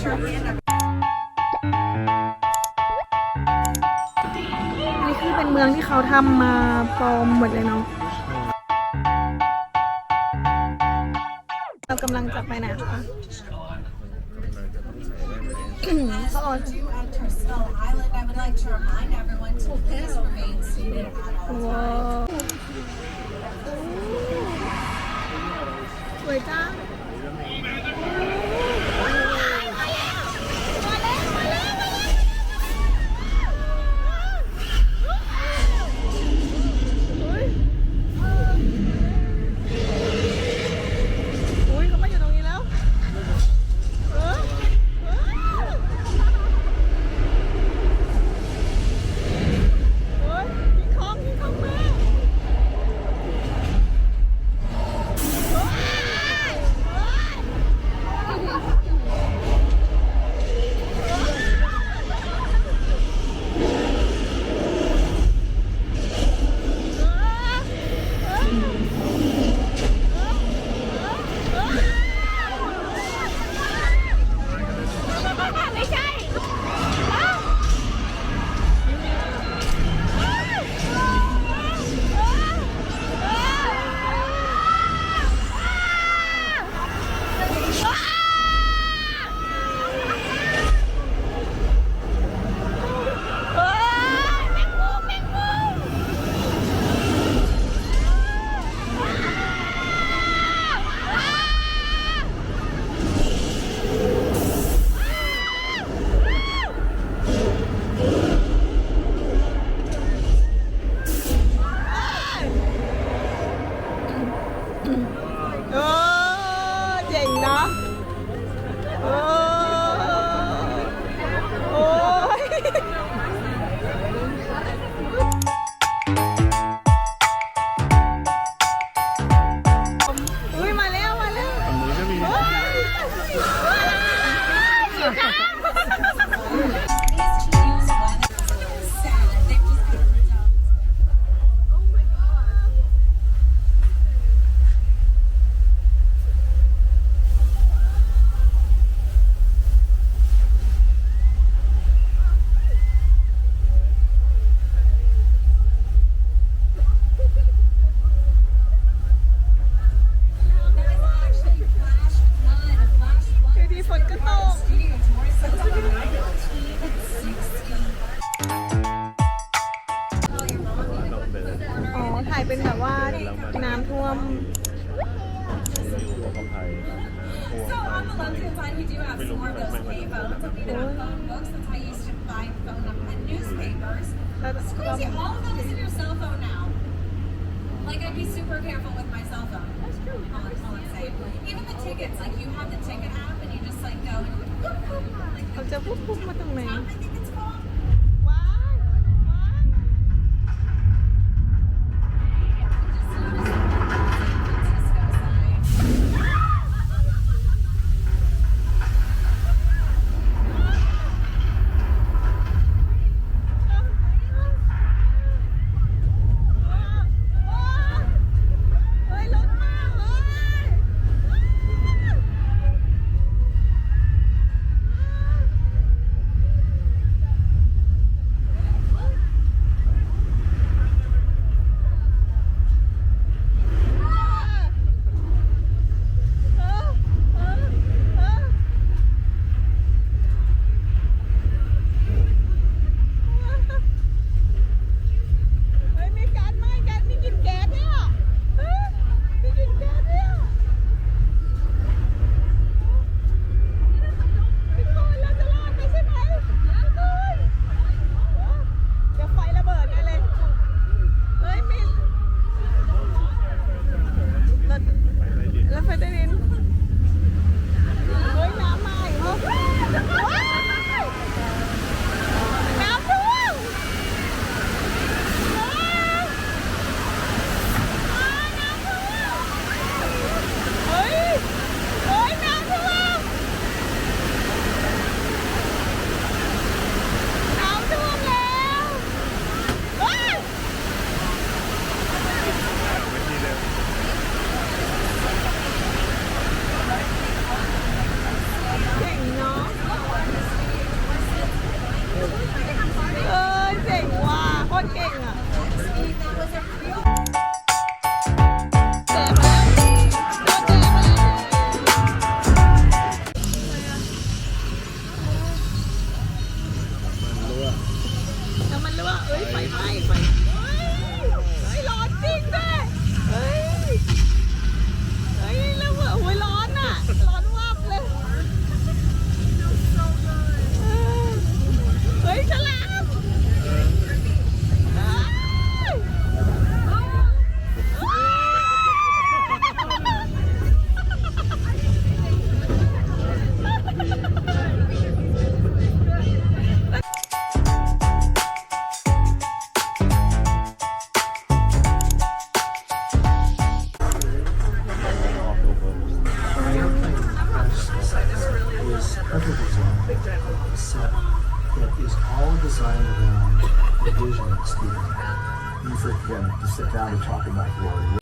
นี่คือเป็นเมืองที่เขาทำมาปลอมหมดเลยเนาะ เรากำลังจะไปไหนคะก็ To enter Skull Island, I would like to remind everyone to please remain seated at all ว้าวสวยจัง 啥 เป็นแบบว่าน้ำท่วมอยู่กับเขาไทยพวก So on the left-hand side, we do have some more of those payphones. And we have phone books. That's how you used to buy phone number and newspapers. แล้ว It's crazy. All of that is in your cell phone now. Like I'd be super careful with my cell phone. That's true. All, I'm- all I'm saying. Even the tickets, like you have the ticket app and you just like go and boop, boop, like เขาจะพุ่งพุ่งมาตรงไหน มันเลยว่าเอ้ยไฟไหม้ไฟ for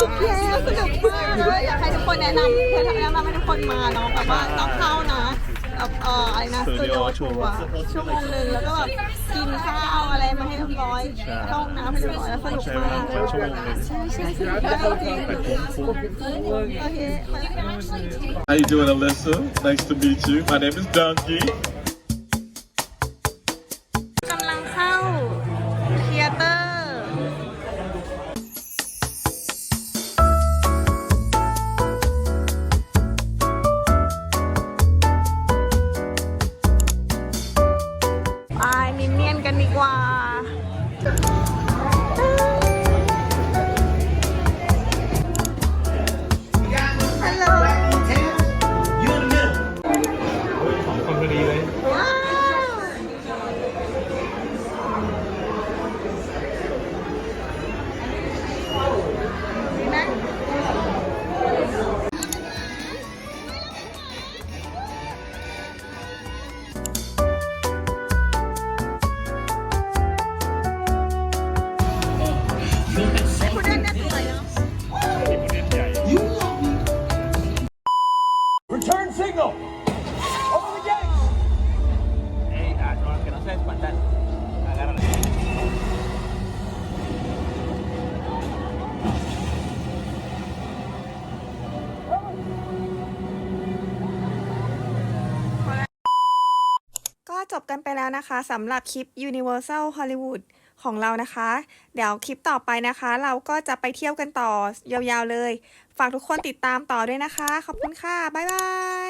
แล้วสนุกมากเลยอยากให้ทุกคนแนะนำเพื่อนแนะนำให้ทุกคนมาเนาะแบบว่าต้องเข้านะแบบเอ่ออะไรนะสตูดิโอทัวร์ชั่วโมงหนึ่งแล้วก็แบบกินข้าวอะไรมาให้เรียบร้อยเข้าห้องน้ำให้เรียบร้อยแล้วสนุกใช้เวมาลากแค่ชั่วโมงหนึงใช่ใช่ใช่จริงแต่คุ้มคุ้ม โอเค How you doing, Alyssa? Nice to meet you. My name is Donkey. กันไปแล้วนะคะสำหรับคลิป Universal Hollywood ของเรานะคะ เดี๋ยวคลิปต่อไปนะคะ เราก็จะไปเที่ยวกันต่อยาวๆเลย ฝากทุกคนติดตามต่อด้วยนะคะ ขอบคุณค่ะ บ๊ายบาย